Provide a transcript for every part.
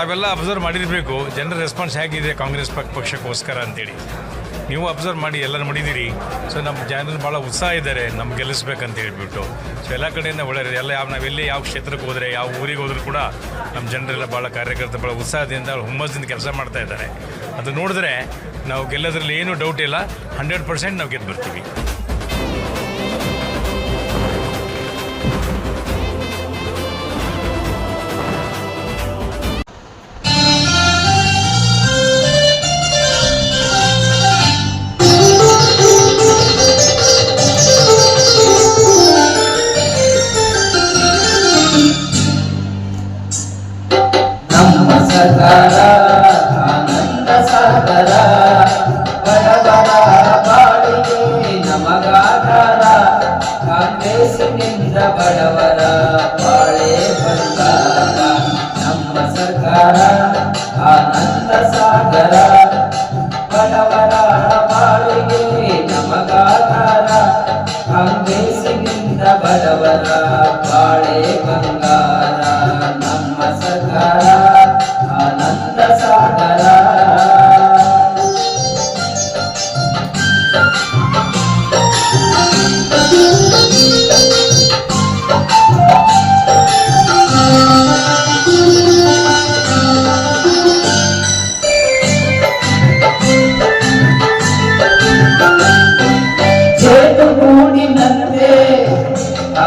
ತಾವೆಲ್ಲ ಅಬ್ಸರ್ವ್ ಮಾಡಿರಬೇಕು. ಜನರ ರೆಸ್ಪಾನ್ಸ್ ಹೇಗಿದೆ ಕಾಂಗ್ರೆಸ್ ಪಕ್ ಪಕ್ಷಕ್ಕೋಸ್ಕರ ಅಂತೇಳಿ. ನೀವು ಅಬ್ಸರ್ವ್ ಮಾಡಿ, ಎಲ್ಲರೂ ಮಾಡಿದ್ದೀರಿ. ಸೊ ನಮ್ಮ ಜನರು ಭಾಳ ಉತ್ಸಾಹ ಇದ್ದಾರೆ, ನಮ್ಗೆ ಗೆಲ್ಲಿಸ್ಬೇಕಂತ ಹೇಳ್ಬಿಟ್ಟು. ಸೊ ಎಲ್ಲ ಕಡೆಯಿಂದ ಒಳ್ಳೆಯದು. ಎಲ್ಲ ಯಾವ ನಾವೆಲ್ಲಿ ಯಾವ ಕ್ಷೇತ್ರಕ್ಕೆ ಹೋದರೆ, ಯಾವ ಊರಿಗೆ ಹೋದರೂ ಕೂಡ ನಮ್ಮ ಜನರೆಲ್ಲ ಭಾಳ ಕಾರ್ಯಕರ್ತರು ಭಾಳ ಉತ್ಸಾಹದಿಂದ ಹುಮ್ಮಸ್ಸಿಂದ ಕೆಲಸ ಮಾಡ್ತಾ ಇದ್ದಾರೆ. ಅದು ನೋಡಿದ್ರೆ ನಾವು ಗೆಲ್ಲೋದ್ರಲ್ಲಿ ಏನೂ ಡೌಟ್ ಇಲ್ಲ ಹಂಡ್ರೆಡ್ ಪರ್ಸೆಂಟ್ ನಾವು ಗೆದ್ದು ಬರ್ತೀವಿ ಬಡವರ ಬಾಳೆ ಬಂಗಾರ ನಮ್ಮ ಸರ್ಕಾರ ಆನಂದ ಸಾಗರ ಬಡವರ ಬಾಳಿಗೆ ನಮಗಾಧಾರ ಕಾಂಗ್ರೆಸ್ಸಿನಿಂದ ಬಡವರ ಬಾಳೆ ಬಂಗಾರ ನಮ್ಮ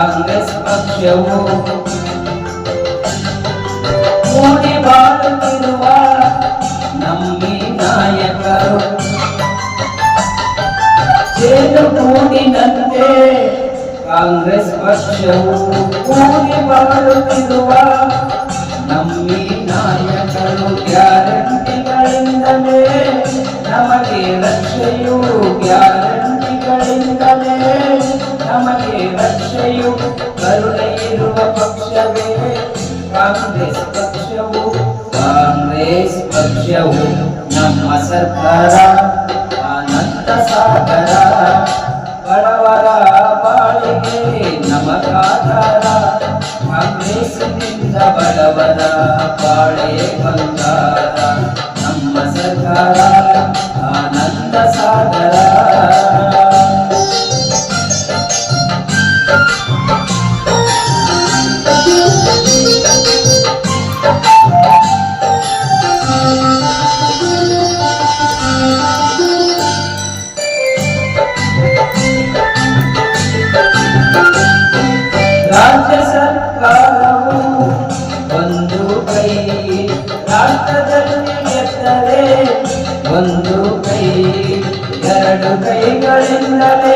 ಕಾಂಗ್ರೆಸ್ ಪಕ್ಷವು ಮೂಡಿ ಬಾಳುತ್ತಿರುವ ನಮ್ಮಿ ನಾಯಕರು ಜೇನುಗೂಡಿನಂತೆ ಕಾಂಗ್ರೆಸ್ ಪಕ್ಷವು ಮೂಡಿ ಬಾಳುತ್ತಿರುವ ನಮ್ಮಿ ನಾಯಕರು ಗ್ಯಾರಂಟಿಗಳಿಂದಲೇ ನಮಗೆ ರಕ್ಷೆಯು ಗ್ಯಾರಂಟಿಗಳಿಂದಲೇ ಕಾಂಗ್ರೆಸ್ ಪಕ್ಷವು ಕಾಂಗ್ರೆಸ್ ಪಕ್ಷವು ನಮ್ಮ ಸರ್ಕಾರ ಆನಂದ ಸಾಗರ ಬಡವರ ಬಾಳಿಗೆ ನಮಗಾಧಾರ ಕಾಂಗ್ರೆಸ್ನಿಂದ ಬಡವರ ಬಾಳೆ ಬಂಗಾರ ನಮ್ಮ ಸರ್ಕಾರ ಸರ್ಕಾರವು ಒಂದು ಕೈ ರಾಷ್ಟ್ರದಲ್ಲಿ ಎತ್ತರೆ ಒಂದು ಕೈ ಎರಡು ಕೈಗಳಿಂದಲೇ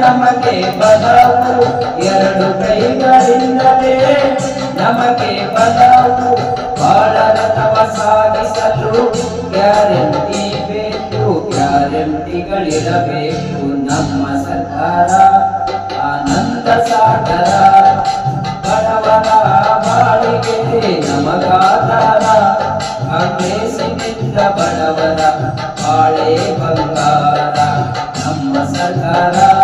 ನಮಗೆ ಬಲವು ಎರಡು ಕೈಗಳಿಂದಲೇ ನಮಗೆ ಬಲವು ಬಾಳರಥವ ಸಾಗಿಸಲು ಗ್ಯಾರಂಟಿ ಬೇಕು ಗ್ಯಾರಂಟಿಗಳಿರಬೇಕು ನಮ್ಮ ಸರ್ಕಾರ, ಆನಂದ ಸಾಗರ. ಬಡವರ ಬಾಳೆ ಬಂಗಾರ. ನಮ್ಮ ಸರ್ಕಾರ